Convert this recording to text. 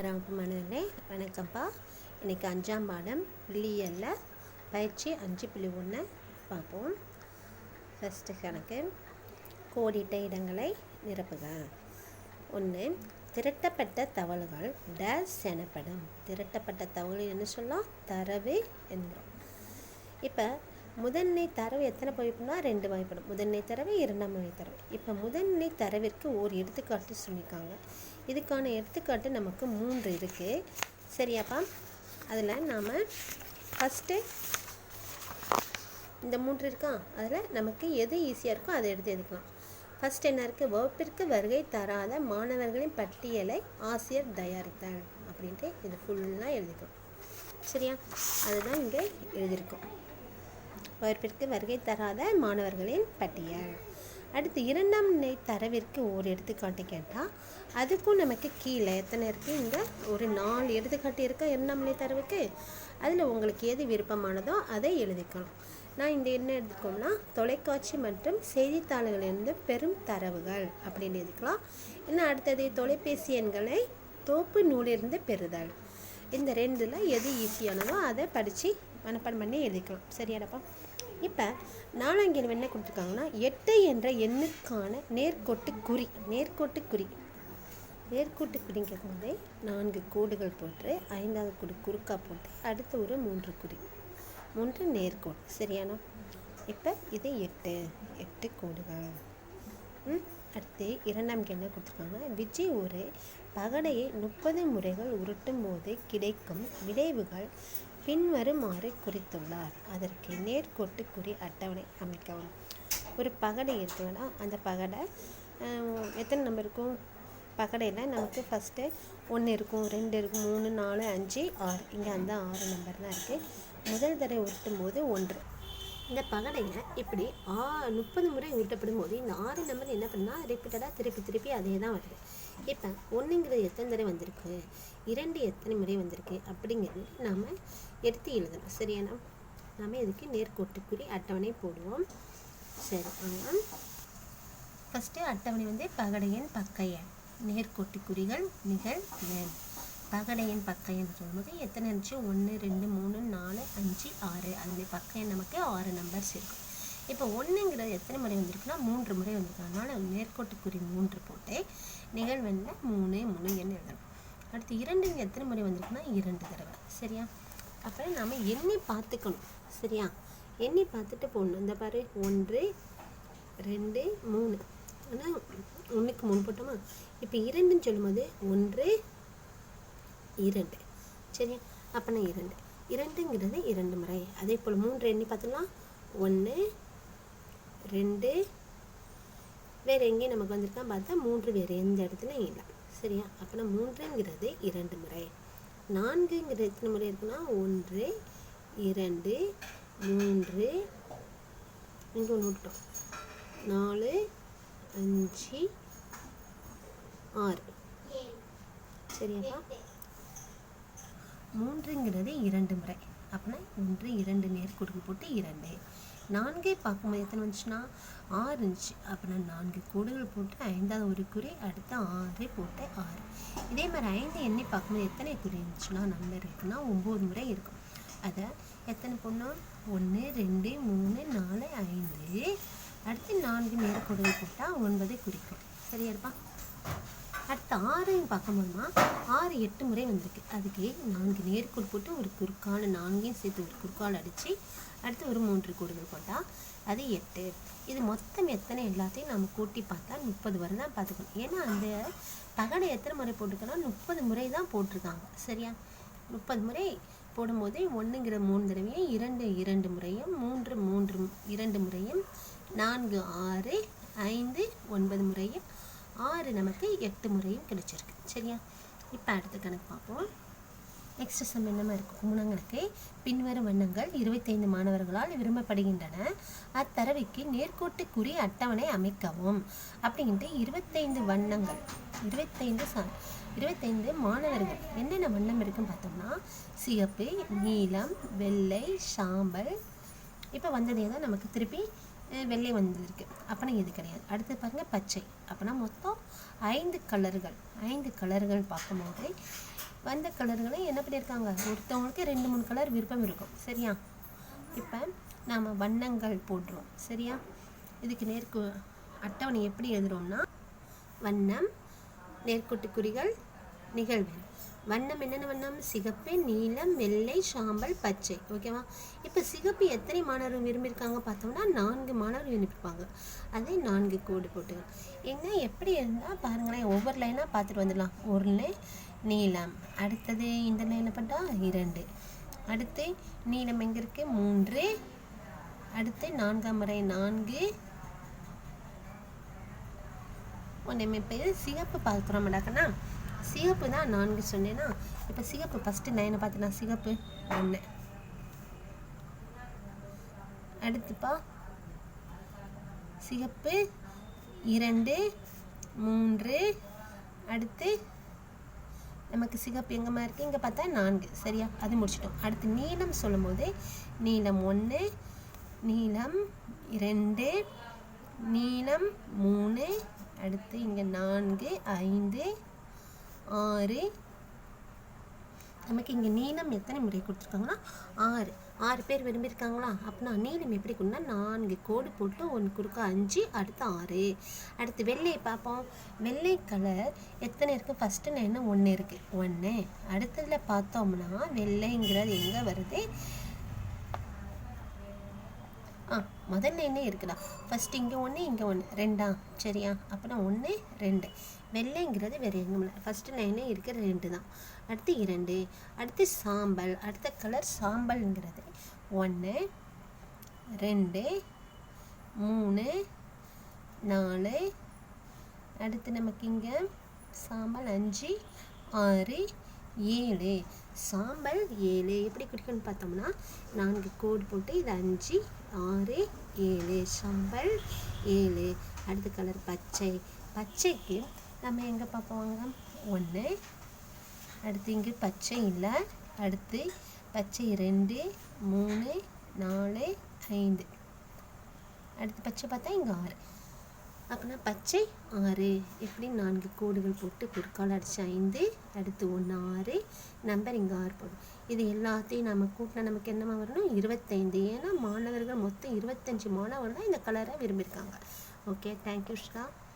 ஆறாம் வணக்கம்ப்பா. இன்றைக்கி அஞ்சாம் பாடம் புள்ளியல்ல பயிற்சி அஞ்சு புள்ளி ஒன்று பார்ப்போம். ஃபஸ்ட்டு கணக்கு. கோடிட்ட இடங்களை நிரப்புக. ஒன்று திரட்டப்பட்ட தகவல்கள் டேஸ் எனப்படும். திரட்டப்பட்ட தகவல் என்ன சொல்லலாம் தரவு என்கிறோம். இப்போ முதன்மை தரவு எத்தனை பதிப்புனா ரெண்டு வகைப்படும் முதன்மை தரவு இரண்டாம் வகை தரவு. இப்போ முதன்மை தரவிற்கு ஒரு எடுத்துக்காட்டு சொல்லியிருக்காங்க. இதுக்கான எடுத்துக்காட்டு நமக்கு மூன்று இருக்குது சரியாப்பா? அதில் நாம் ஃபஸ்ட்டு இந்த மூன்று இருக்கா? அதில் நமக்கு எது ஈஸியாக இருக்கோ அதை எடுத்து எடுக்கலாம் ஃபஸ்ட் என்ன இருக்குது வகுப்பிற்கு வருகை தராத மாணவர்களின் பட்டியலை ஆசிரியர் தயாரித்தார் அப்படின்ட்டு இது ஃபுல்லாக எழுதிக்கும். சரியா? அதுதான் இங்கே எழுதியிருக்கோம். வகுப்பிற்கு வருகை தராத மாணவர்களின் பட்டியல். அடுத்து இரண்டாம் நிலை தரவிற்கு ஒரு எடுத்துக்காட்டு கேட்டால் அதுக்கும் நமக்கு கீழே எத்தனை இருக்குது இங்கே ஒரு நாலு எடுத்துக்காட்டு இருக்கா இரண்டாம் நிலை தரவுக்கு? அதில் உங்களுக்கு எது விருப்பமானதோ அதை எழுதிக்கலாம் நான் இந்த என்ன எடுத்துக்கோம்னா தொலைக்காட்சி மற்றும் செய்தித்தாள்களிலிருந்து பெரும் தரவுகள் அப்படின்னு எழுதிக்கலாம். இன்னும் அடுத்தது? தொலைபேசி எண்களை தோப்பு நூலிருந்து பெறுதல். இந்த ரெண்டில் எது ஈஸியானதோ அதை படித்து மனப்பாடம் பண்ணி எழுதிக்கலாம். சரியாடப்பா இப்போ நாலாங்கில் என்ன கொடுத்துருக்காங்கன்னா எட்டு என்ற எண்ணுக்கான நேர்கோட்டு குறி. நேர்கோட்டு குறி. நேர்கோட்டு குறின்னு போதே நான்கு கோடுகள் போட்டு ஐந்தாவது கோடு குறுக்கா போட்டு அடுத்து ஒரு மூன்று குறி. மூன்று நேர்கோடு. சரியானா? இப்போ இது எட்டு. எட்டு கோடுகள். ம்? அடுத்து இரண்டாம் என்ன கொடுத்துருக்காங்க விஜய் ஒரு பகடையை முப்பது முறைகள் உருட்டும் போது கிடைக்கும் விளைவுகள் பின்வருமாறு குறித்துள்ளார். அதற்கு நேர்கோட்டு குறி அட்டவணை அமைக்கவும். ஒரு பகடை எடுத்தோன்னா அந்த பகடை எத்தனை நம்பர் இருக்கும்? பகடையில் நமக்கு ஃபஸ்ட்டு ஒன்று இருக்கும் ரெண்டு இருக்கும் மூணு நாலு அஞ்சு ஆறு. இங்கே அந்த ஆறு நம்பர் தான் இருக்குது முதல் தடவை உருட்டும் போது ஒன்று. இந்த பகடையை இப்படி ஆ முப்பது முறை ஊட்டப்படும் போது இந்த ஆறு நம்பர் என்ன பண்ணால் ரிப்பீட்டடாக திருப்பி திருப்பி அதே தான் வருது. இப்போ ஒன்றுங்கிறது எத்தனை தடவை வந்திருக்கு? இரண்டு எத்தனை முறை வந்திருக்கு? அப்படிங்கிறது நாம் எடுத்து எழுதணும். சரியானா? நாம் இதுக்கு நேர்கோட்டுக்குறி அட்டவணை போடுவோம். சரி ஆனால் ஃபஸ்ட்டு அட்டவணை வந்து பகடையன் பக்கைய நேர்கோட்டுக்குறிகள் நிகழ் எண். பகடையன் பக்க எண் சொல்லும்போது எத்தனை இருந்துச்சு ஒன்று ரெண்டு மூணு நாலு அஞ்சு ஆறு. அதுமாதிரி பக்க எண் நமக்கு ஆறு நம்பர்ஸ் இருக்கும். இப்போ ஒன்றுங்கிறது எத்தனை முறை வந்திருக்குன்னா மூன்று முறை வந்திருக்கு அதனால் நேர்கோட்டுக்குறி மூன்று போட்டு நிகழ்வெண்ணில் மூணு மூணு எண் எழுதணும். அடுத்து இரண்டுங்க எத்தனை முறை வந்திருக்குன்னா இரண்டு தடவை. சரியா? அப்புறம் நாம் எண்ணி பார்த்துக்கணும். சரியா? எண்ணி பார்த்துட்டு போடணும். இந்த பாரு ஒன்று ரெண்டு மூணு. ஆனால் ஒன்றுக்கு மூணு போட்டோமா? இப்போ இரண்டுன்னு சொல்லும்போது ஒன்று இரண்டு. சரியா? அப்போனா இரண்டு. இரண்டுங்கிறது இரண்டு முறை. அதே போல் மூன்று எண்ணி பார்த்தோம்னா ஒன்று ரெண்டு. வேறு எங்கேயும் நமக்கு வந்திருக்கா பார்த்தா மூன்று வேறு எந்த இடத்துலையும் இல்லை. சரியா? அப்போனா மூன்றுங்கிறது இரண்டு முறை. நான்குங்கிறது எத்தனை முறை இருக்குன்னா ஒன்று இரண்டு மூன்று. இங்கே ஒன்று விட்டோம் நாலு அஞ்சு ஆறு. சரியாப்பா? மூன்றுங்கிறது இரண்டு முறை. அப்படின்னா ஒன்று இரண்டு நேர் கொடுக்கு போட்டு இரண்டு. நான்கே பார்க்கும்போது எத்தனை வந்துச்சுன்னா? ஆறு இருந்துச்சு. அப்படின்னா நான்கு கோடுகள் போட்டு ஐந்தாவது ஒரு குறி அடுத்து ஆறு போட்டு ஆறு. இதே மாதிரி ஐந்து எண்ணெய் பார்க்கும்போது எத்தனை குறி இருந்துச்சுன்னா நம்பர் இருக்குன்னா ஒம்பது முறை இருக்கும். அதை எத்தனை போடணும்? ஒன்று ரெண்டு மூணு நாலு ஐந்து. அடுத்து நான்கு நேர்கோடுகள் போட்டால் ஒன்பதை குறிக்கும் சரியா இருப்பா? அடுத்து ஆறையும் பார்க்கும்போதுமா ஆறு எட்டு முறை வந்திருக்கு. அதுக்கு நான்கு நேர்கோடு போட்டு ஒரு குறுக்கால் நான்கையும் சேர்த்து ஒரு குறுக்கால் அடித்து அடுத்து ஒரு மூன்று கோடுகள் போட்டால் அது எட்டு. இது மொத்தம் எத்தனை எல்லாத்தையும் நம்ம கூட்டி பார்த்தா முப்பது வரை தான் பார்த்துக்கணும். ஏன்னா அந்த பகடை எத்தனை முறை போட்டிருக்கோன்னா முப்பது முறை தான் போட்டிருக்காங்க. சரியா? முப்பது முறை போடும்போது ஒன்றுங்கிற மூணு தடவையும் இரண்டு இரண்டு முறையும் மூன்று மூன்று இரண்டு முறையும் நான்கு ஆறு ஐந்து ஒன்பது முறையும் மாதிரி நமக்கு எட்டு முறையும் கிடைச்சிருக்கு. சரியா? இப்போ அடுத்த கணக்கு பார்ப்போம். நெக்ஸ்ட் சம் என்னமா இருக்கு? குணங்களுக்கு பின்வரும் வண்ணங்கள் இருபத்தைந்து மாணவர்களால் விரும்பப்படுகின்றன. அத்தரவைக்கு நேர்கோட்டுக்குரிய அட்டவணை அமைக்கவும். அப்படின்ட்டு இருபத்தைந்து வண்ணங்கள் இருபத்தைந்து சா இருபத்தைந்து மாணவர்கள் என்னென்ன வண்ணம் இருக்குன்னு பார்த்தோம்னா சிவப்பு நீலம் வெள்ளை சாம்பல். இப்போ வந்ததே தான் நமக்கு திருப்பி வெள்ளை வந்திருக்கு அப்போனா இது கிடையாது. அடுத்து பாருங்கள் பச்சை. அப்போனா மொத்தம் ஐந்து கலர்கள். ஐந்து கலர்கள் பார்க்கும்போது வந்த கலர்களை என்ன பண்ணியிருக்காங்க? ஒருத்தவங்களுக்கு ரெண்டு மூணு கலர் விருப்பம் இருக்கும். சரியா? இப்போ நாம் வண்ணங்கள் போடுறோம் சரியா? இதுக்கு நேர்க்கு அட்டவணை எப்படி எழுதுறோம்னா வண்ணம் நேர்கோட்டு குறிகள் நிகழ்வு. வண்ணம் என்னென்ன வண்ணம்? சிகப்பு நீலம் வெள்ளை சாம்பல் பச்சை. ஓகேவா இப்போ சிகப்பு எத்தனை மாணவர்கள் விரும்பியிருக்காங்க பார்த்தோம்னா நான்கு மாணவர்கள் விரும்பியிருப்பாங்க. அதே நான்கு கோடு போட்டுக்கலாம் எங்க எப்படி இருந்தால் பாருங்களேன் ஒவ்வொரு லைனாக பார்த்துட்டு வந்துடலாம். ஒரு லைன் நீலம். அடுத்தது இந்த லைனை பண்ணா இரண்டு. அடுத்து நீளம் எங்கே இருக்கு? மூன்று. அடுத்து நான்காம் முறை நான்கு. ஒன்றுமே இப்போ சிகப்பு பார்க்குறோம்டாக்கண்ணா சிகப்பு தான் நான்கு சொன்னேன்னா இப்போ சிகப்பு ஃபஸ்ட்டு நைனை பார்த்தீங்கன்னா சிகப்பு ஒன்று அடுத்துப்பா. சிகப்பு இரண்டு மூன்று. அடுத்து நமக்கு சிகப்பு எங்கேம்மா இருக்குது இங்கே பார்த்தா நான்கு. சரியா? அது முடிச்சிட்டோம். அடுத்து நீளம் சொல்லும்போது நீளம் ஒன்று நீளம் இரண்டு நீளம் மூணு. அடுத்து இங்கே நான்கு ஐந்து ஆறு. நமக்கு இங்கே நீலம் எத்தனை முறை கொடுத்துருக்காங்கன்னா ஆறு. ஆறு பேர் விரும்பியிருக்காங்களா? அப்படின்னா நீலம் எப்படி கொடுனா நான்கு. கோடு போட்டு ஒன்று குறுக்க அஞ்சு அடுத்து ஆறு. அடுத்து வெள்ளை பார்ப்போம். வெள்ளை கலர் எத்தனை இருக்குது ஃபஸ்ட்டு நான் என்ன? ஒன்று இருக்குது ஒன்று அடுத்ததில் பார்த்தோம்னா வெள்ளைங்கிறது எங்கே வருது ஆ முதல்ல என்ன இருக்குடா ஃபஸ்ட் இங்கே ஒன்று இங்கே ஒன்று ரெண்டா? சரியா? அப்போனா ஒன்று ரெண்டு. வெள்ளைங்கிறது வேறு எங்கே ஃபஸ்ட்டு லைனே இருக்கிற ரெண்டு தான் அடுத்து இரண்டு. அடுத்து சாம்பல். அடுத்த கலர் சாம்பல்ங்கிறது ஒன்று ரெண்டு மூணு நாலு. அடுத்து நமக்கு இங்கே சாம்பல் அஞ்சு ஆறு ஏழு. சாம்பல் ஏழு. எப்படி குடிக்கணும்னு பார்த்தோம்னா நான்கு கோடு போட்டு இது அஞ்சு ஆறு ஏழு சம்பல் ஏழு. அடுத்த கலர் பச்சை. பச்சைக்கு நம்ம எங்கே பார்ப்போங்க? ஒன்று அடுத்து இங்கே பச்சை இல்லை. அடுத்து பச்சை ரெண்டு மூணு நாலு ஐந்து. அடுத்து பச்சை பார்த்தா இங்கே ஆறு. அப்படின்னா பச்சை ஆறு. இப்படி நான்கு கோடுகள் போட்டு குறுக்கால் அடித்து ஐந்து அடுத்து ஒன்று ஆறு நம்பர் இங்கே ஆறு போடும். இது எல்லாத்தையும் நம்ம கூட்டினா நமக்கு என்னமா வரணும்? இருபத்தைந்து. ஏன்னா மாணவர்கள் மொத்தம் இருபத்தஞ்சி மாணவர்கள் தான் இந்த கலரை விரும்பியிருக்காங்க. Okay thank you ஸ்ரா